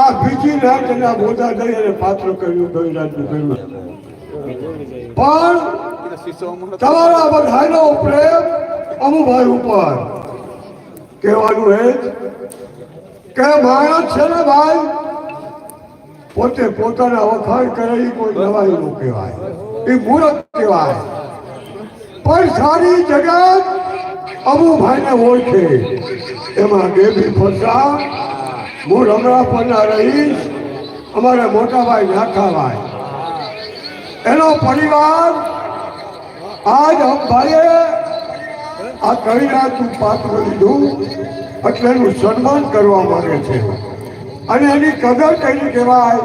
આ બીજી રાત એના બોધા દઈ અને પાત્ર કર્યું કવિરાજનું કર્યું પણ તમારા બધાનો પ્રેમ અમુભાઈ ઉપર. કહેવાનું એ કે માણસ છે ને ભાઈ, પોતે પોતાના વખાણ કરે એ કોઈ નવાઈ નું કહેવાય. એ મૂર્ખ કહેવાય. પણ સારી જગત અમુભાઈને ઓળખે. એમાં બેબી ફરસા હું રમણાપરના રહીશ. અમારા મોટાભાઈ નાખાભાઈ એનો પરિવાર આજ અંભાઈએ આ કવિરાજનું પાત્ર લીધું એટલે એનું સન્માન કરવા માંગે છે. અને એની કદર કઈ કહેવાય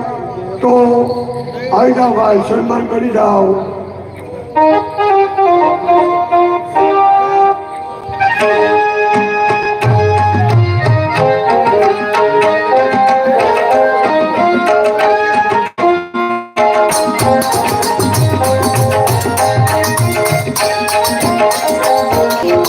તો આવી જાઓ ભાઈ સન્માન કરી જાઓ.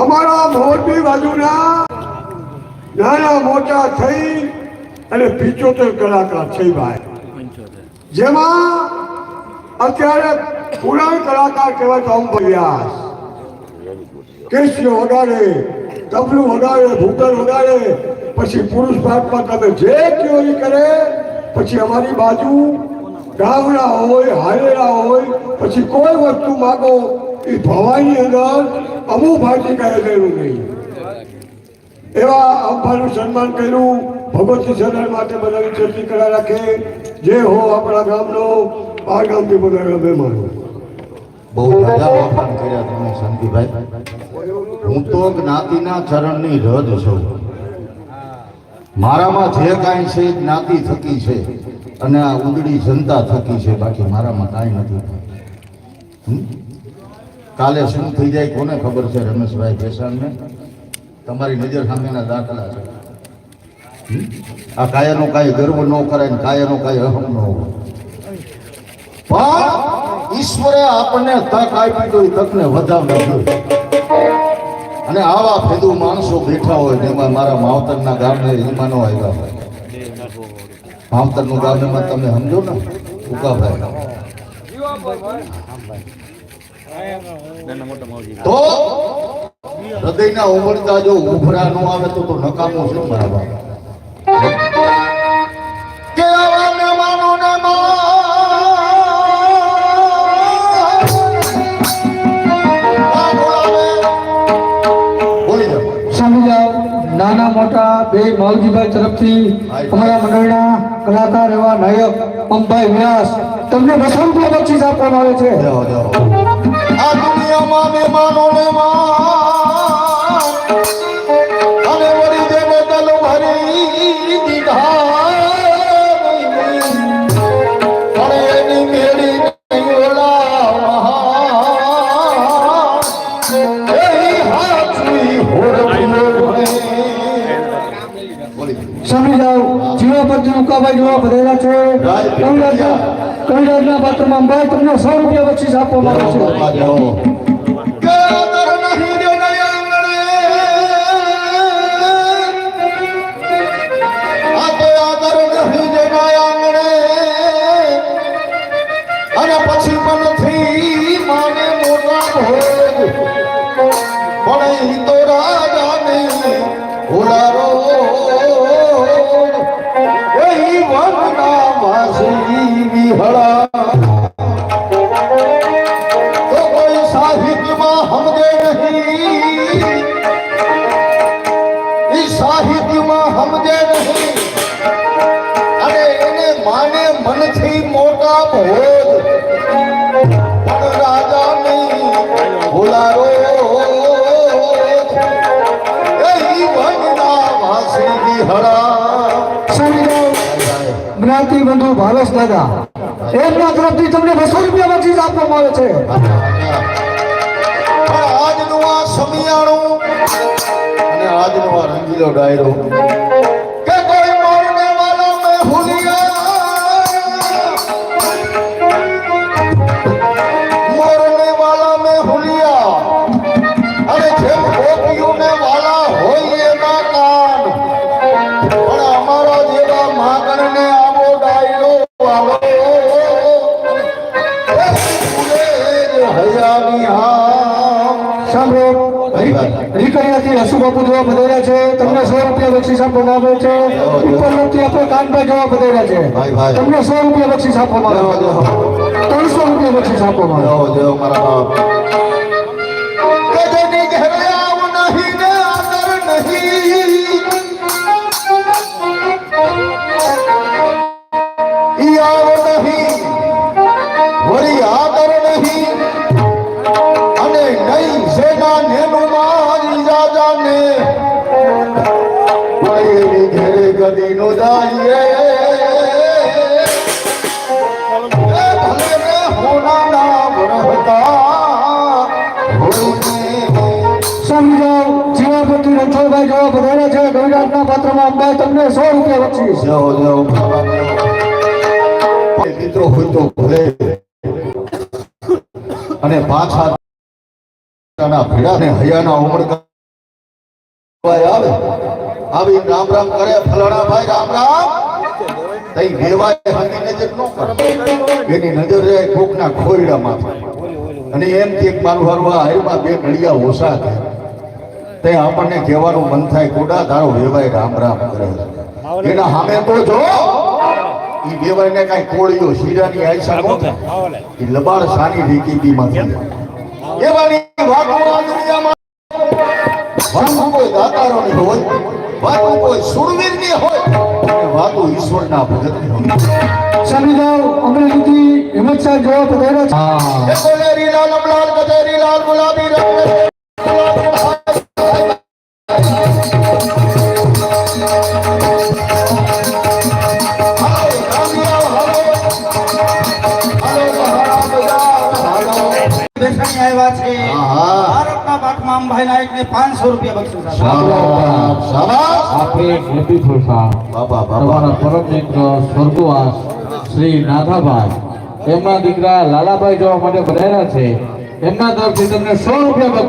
અમારા મોરબી બાજુના નાના મોટા થઈ અને પિચોતેર કલાકાર છે ભાઈ. જેમાં અત્યારે પુરાણ કલાકાર કહેવાય અંબ વ્યાસ. કેસીઓ વગાડે, તબલું વગાડે ભૂતર વગાડે, પછી પુરુષ ભાગમાં તમે જે કયો કરે, પછી અમારી બાજુ ગામડા હોય હારેરા હોય, પછી કોઈ વસ્તુ માગો, એ ભવાની અંદર અમુક ભાજી કહેલું નહીં. એવા અંબાનું સન્માન કર્યું, ભગવતી સદન માટે બધા ચર્ચી કરા રાખે. જે હો આપણા ગામનો, આ ગામથી બધા મહેમાનો. બહુ રાજા વખાણ કર્યા તમે શાંતિભાઈ હું તો જ્ઞાતિના ચરણની રદ છું. મારામાં જે કાંઈ છે જ્ઞાતિ થકી છે. અને આ ઉંદડી જનતા થકી છે, બાકી મારામાં કાંઈ નથી હમ? કાલે શું થઈ જાય કોને ખબર છે, રમેશભાઈ ભેસાણને? તમારી નજર સામેના દાખલા છે? આ કાયાનો કાંઈ ગર્વ ન કરાય ને કાયાનો કાંઈ અહમ ન હોય. પણ ઈશ્વરે આપણને તક આપી તો તકને વધાવવી જોઈએ. અને આવા ફેદુ માણસો બેઠા હોય એમાં મારા માવતરના ગામને હિમાનો આવ્યા હોય. માવતરનું ગામ એમાં તમે સમજો ને? ઉકાભાઈ તો હૃદયના ઉમરતા જો ઉભરા ન આવે તો નકામો શું મારા નાના મોટા બે માવજીભાઈ તરફથી અમારા મંડળના કલાકાર એવા નાયક અંબાઈ વ્યાસ, તમને વસંત બક્ષીસ આપવામાં આવે છે. આ દુનિયામાં મહેમાનોને માં પર ઉકાભાઈ જેવા બધેલા છે. રાજ કવિરાજના કવિરાજના પાત્રમાં અંબાઈ તમને સો રૂપિયા બક્ષીસ આપવામાં આવે છે. જ્ઞાતિ બંધુ ભાલસ દાદા એમના તરફથી તમને બસો રૂપિયા બક્ષીસ આપવામાં આવે છે. આજનું આ સમિયાણું અને આજનો આ રંગીલો ડાયરો બક્ષીસ આપવામાં આવે છે. ઉપરથી આપણે કાનભાઈ જવાબ બધાયા છે. તમને સો રૂપિયા બક્ષીસ આપવામાં આવે. ત્રણસો રૂપિયા બક્ષીસ આપવામાં આવે. ગવિરાજના પાત્રમાં અંબાઈ તમને સો રૂપિયા બક્ષીસ. જાઓ જાઓ મિત્રો હોય તો ભલે. અને પાછા ના ભેડા ને હયાના ઉમળકા આવે. આવી રામ રામ કરે, ફલાણા ભાઈ, રામ રામ. તઈ દેવાય હની નજર નો કરે. એની નજર રહે કોકના ખોયડામાં. અને એમ કે મારું હરવા હારમાં બે ઘડિયા ઓછા થાય. તે આપણને કહેવાનું મન થાય કોડા તારો વેવાય રામ રામ કરે છે. એના સામે તો જો ઈ વેવાય ને કઈ કોળીઓ શીરાની આયસા નો ઈ લબાડ સાની રીકીતી માંથી એવાની વાતો દુનિયામાં વાતો કોઈ દાતારોની હોય વાતો કોઈ સુરવીરની હોય અને વાતો ઈશ્વરના ભગતની હોય. જાઓ અમરેલીથી હિંમત શાહ જોવા બધાયા છે. એ કોલેરી લાલ કચેરી લાલ ગુલાબી રંગ પાકમાં અંબાઈ નાયકને 500 રૂપિયા બક્ષું. આપણે મોટી ખોસા બાબા તમારા પરમ મિત્ર સ્વર્ગવાસ શ્રી નાથાભાઈ. એમના દીકરા લાલાભાઈ જોવા માટે બધાયા છે. એમના તરફથી તમને સો રૂપિયા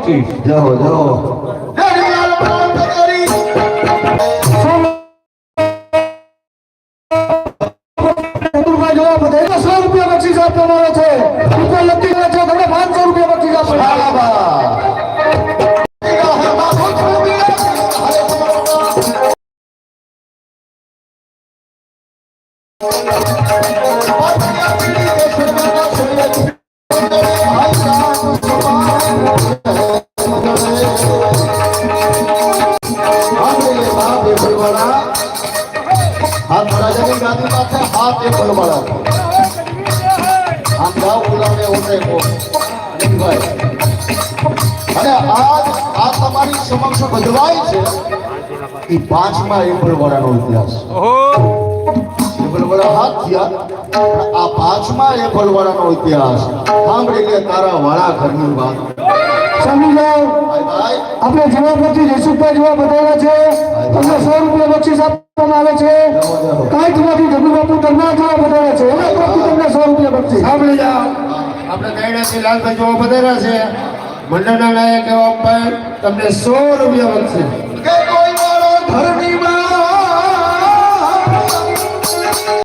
ચતુરભાઈ જોવા બધાયા સો રૂપિયા બક્ષીસ આપવામાં આવે છે. એ ફળવાળા આમ જાઓ બોલાવે ઓટે કો ભાઈ. અને આજ આ તમારી સમક્ષ બદલાય છે એ પાંચમા એ વાળાનો ઇતિહાસ. એપ્રિલ વાળા હાથ થયા. આ પાંચમા એ વાળાનો ઇતિહાસ સાંભળી લે તારા વાળા ઘરની વાત. સમજી જાઓ આપણે ભાઈ પછી જયસુખભાઈ જોવા બધાયા છે. તમને સો રૂપિયા બક્ષીસ આપવામાં આવે છે. કાંઈકમાંથી જગુબાપુ ધર્મા જોવા બધાયા છે. એના તરફથી તમને સો રૂપિયા બક્ષીસ. સાંભળી જાઓ આપણે કૈડાથી લાલભાઈ જોવા બધાયા છે. મંડળના નાયક એવા તમને સો રૂપિયા બક્ષીસ. કે કોઈ વાળો ધરણીમાં